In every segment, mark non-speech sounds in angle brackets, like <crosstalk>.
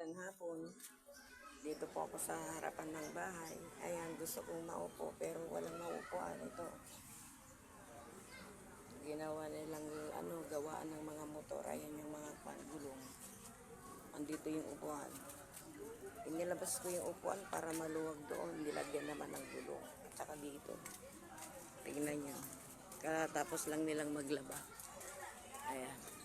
Magandang hapon. Dito po ako sa harapan ng bahay. Ayan, gusto kong maupo pero walang maupuan ito. Ginawa nilang ano, gawaan ng mga motor. Ayan yung mga pangulong. Andito yung upuan. Inilabas ko yung upuan para maluwag doon. Nilagyan naman ng gulong. At saka dito. Tingnan nyo. Katapos lang nilang maglaba. Ayan.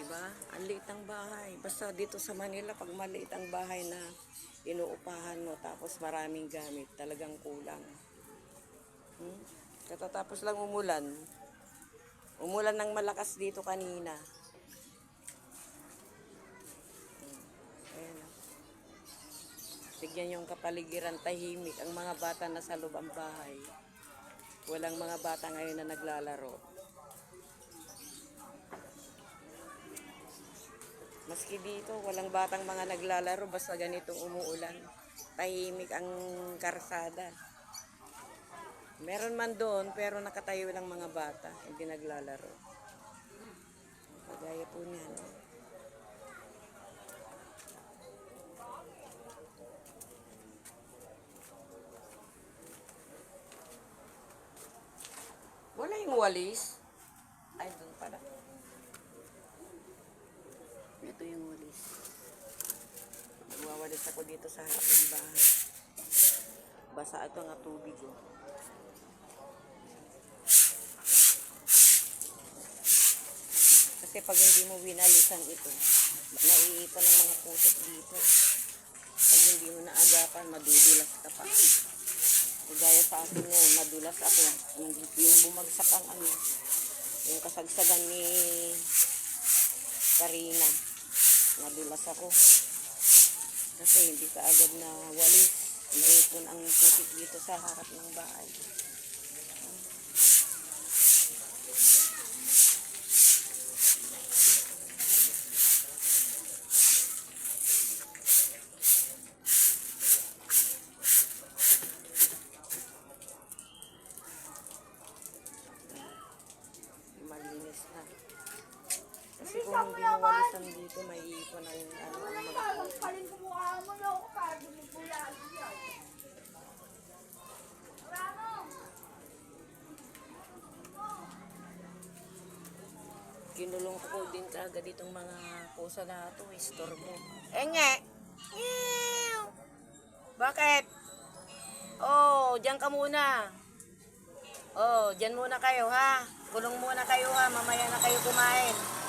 Diba? Ang liit ng bahay. Basta dito sa Manila, pag maliit ang bahay na inuupahan mo, tapos maraming gamit, talagang kulang. Hmm? Katatapos lang umulan. Umulan ng malakas dito kanina. Hmm. Ayan. o. Tignan yung kapaligiran tahimik. Ang mga bata na sa loob ang bahay. Walang mga bata ngayon na naglalaro. Maski dito, walang batang mga naglalaro basta ganitong umuulan. Tahimik ang karsada. Meron man doon, pero nakatayo lang mga bata, hindi naglalaro. Kagaya po niyan. Wala yung walis. Ay, doon pala. Ito yung walis. Nagwawalis ako dito sa harap ng bahay. Basa ito nga tubig oh. Kasi pag hindi mo winalisan ito, naiipon ng mga putik dito. Pag hindi mo naagapan, madudulas ka pa. Kagaya sa akin noon, nadulas ako. Yung, yung bumagsak ang ano, yung kasagsagan ni Karina. Nadulas ako. Kasi hindi ka agad na walis. Naipon ang putik dito sa harap ng bahay. Malinis na. Kasi kung hindi mo walisan dito, may ipon ang ano, ang mga Palin ko mukha mo na ako para bumubulalo yan. Kinulong ko din kagad itong mga pusa na ito, istorbo. Enge! Ew! Bakit? Oh, diyan ka muna. Oh, diyan muna kayo ha. Kulong muna kayo ha, mamaya na kayo kumain.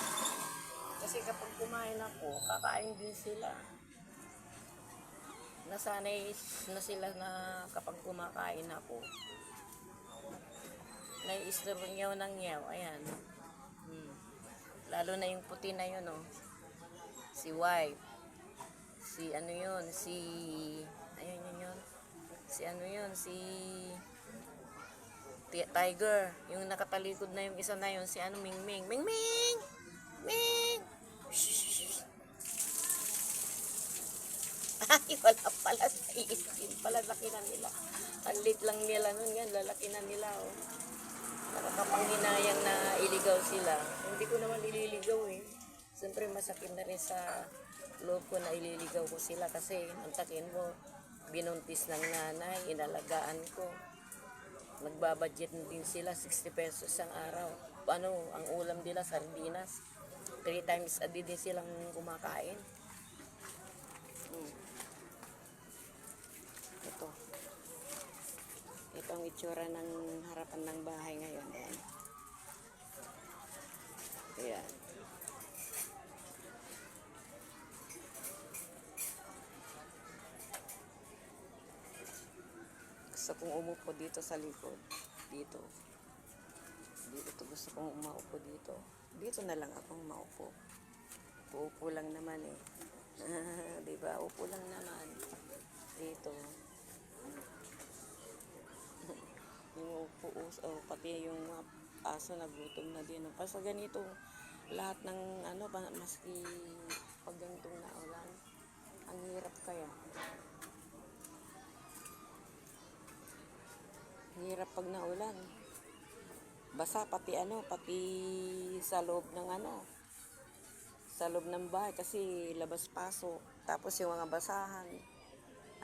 Kasi kapag kumain ako, kakain din sila. Nasanay na sila na kapag kumakain ako, nai-istorbo nyaw ng nyaw. Ayan. Hmm. Lalo na yung puti na yun, oh. Si White. Si ano yun, si... Ayun yun yun. Si ano yun, si... Ti- Tiger. Yung nakatalikod na yung isa na yun, si ano, Ming Ming. Ay, <laughs> wala pala sa isip. Pala laki na nila. Ang lit lang nila nun yan, lalaki na nila, oh nakakapanghinayang na iligaw sila. Hindi ko naman ililigaw eh. Siyempre masakit na rin sa loob ko na ililigaw ko sila kasi mantakin mo, binuntis ng nanay, inalagaan ko. Nagbabudget din sila 60 pesos ang araw. Ano, ang ulam nila sardinas. Three times a day din silang kumakain. Hmm. Ito. Ito ang itsura ng harapan ng bahay ngayon. Ayan. Ayan. Gusto kong umupo dito sa likod. Dito. Dito gusto kong umaupo dito. Dito na lang akong maupo. Uupo lang naman eh. <laughs> di ba? Upo lang naman. Dito. Yung puus o pati yung mga aso na gutom na din. Pa sa ganito, lahat ng ano, maski pag ganitong naulan, ang hirap kaya. Hirap pag naulan. Basa pati ano, pati sa loob ng ano, sa loob ng bahay kasi labas-pasok. Tapos yung mga basahan.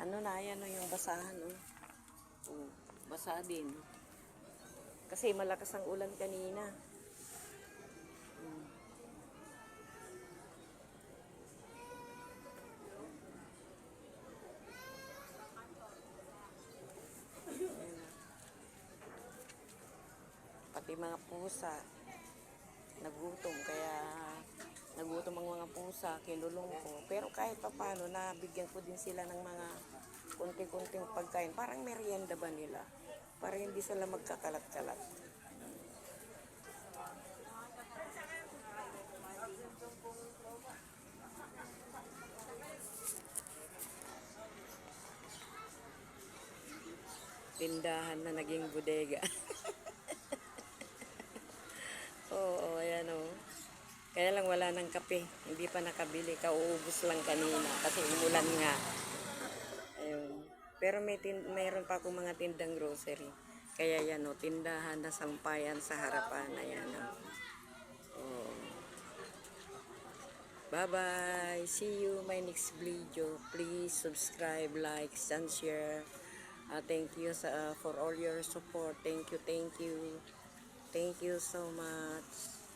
Ano na, yan o yung basahan. Oh. Oh, basa din. Kasi malakas ang ulan kanina. Mm. Pati mga pusa, nagutom. Kaya nagutom ang mga pusa, kinulong ko. Pero kahit pa paano, nabigyan ko din sila ng mga kunting-kunting pagkain. Parang merienda ba nila? Para hindi sila magkakalat-kalat. Tindahan na naging bodega. <laughs> Oo, ayan o. Kaya lang wala ng kape. Hindi pa nakabili. Kauubos lang kanina kasi umulan nga. Pero may tin mayroon pa akong mga tindang grocery. Kaya yan o, tindahan na sampayan sa harapan. Ayan o. Oh. Bye-bye. See you my next video. Please subscribe, like, and share. Uh, thank you sa, uh, for all your support. Thank you, thank you. Thank you so much.